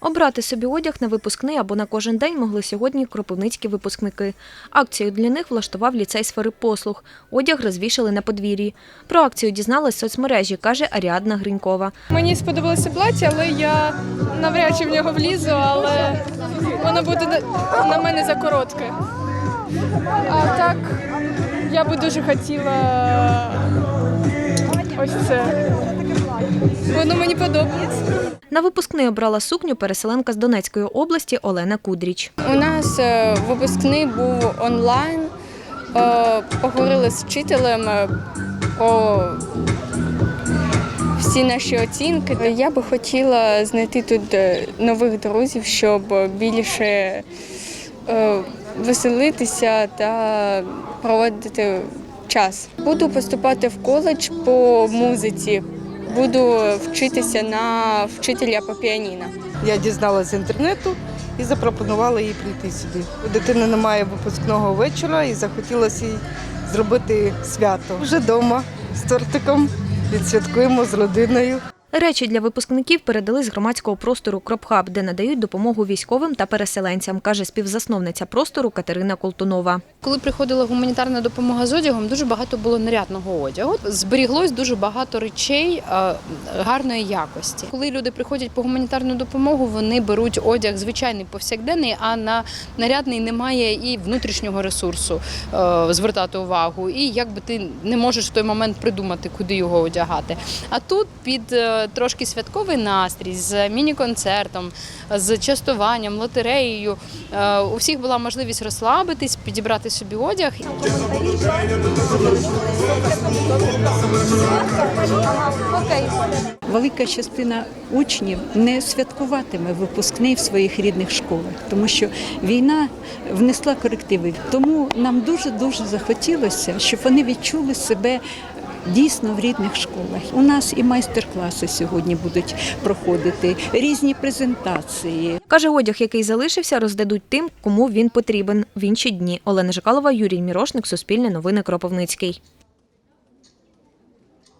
Обрати собі одяг на випускний або на кожен день могли сьогодні кропивницькі випускники. Акцію для них влаштував ліцей сфери послуг. Одяг розвішали на подвір'ї. Про акцію дізналась соцмережі, каже Аріадна Гринькова. Мені сподобалося плаття, але я навряд чи в нього влізу, але воно буде на- мене закоротке. А так, я би дуже хотіла ось це. Воно мені подобається. На випускний обрала сукню переселенка з Донецької області Олена Кудріч. У нас е, випускний був онлайн. Е, Поговорили з вчителем е, про всі наші оцінки. Я би хотіла знайти тут нових друзів, щоб більше веселитися та проводити час. Буду поступати в коледж по музиці. Буду вчитися на вчителя по піаніно. Я дізналася з інтернету і запропонувала їй прийти сюди. У дитини немає випускного вечора і захотілося їй зробити свято. Вже вдома з тортиком відсвяткуємо з родиною. Речі для випускників передали з громадського простору Кропхаб, де надають допомогу військовим та переселенцям, каже співзасновниця простору Катерина Колтунова. Коли приходила гуманітарна допомога з одягом, дуже багато було нарядного одягу. Зберіглось дуже багато речей е, гарної якості. Коли люди приходять по гуманітарну допомогу, вони беруть одяг звичайний повсякденний, а на нарядний немає і внутрішнього ресурсу е, звертати увагу. І якби ти не можеш в той момент придумати, куди його одягати. А тут під е, трошки святковий настрій з міні-концертом, з частуванням, лотереєю. е, У всіх була можливість розслабитись, підібрати собі одяг. Велика частина учнів не святкуватиме випускний в своїх рідних школах, тому що війна внесла корективи. Тому нам дуже дуже захотілося, щоб вони відчули себе. Дійсно в рідних школах. У нас і майстер-класи сьогодні будуть проходити, різні презентації. Каже, одяг, який залишився, роздадуть тим, кому він потрібен в інші дні. Олена Жикалова, Юрій Мірошник, Суспільне новини Кропивницький.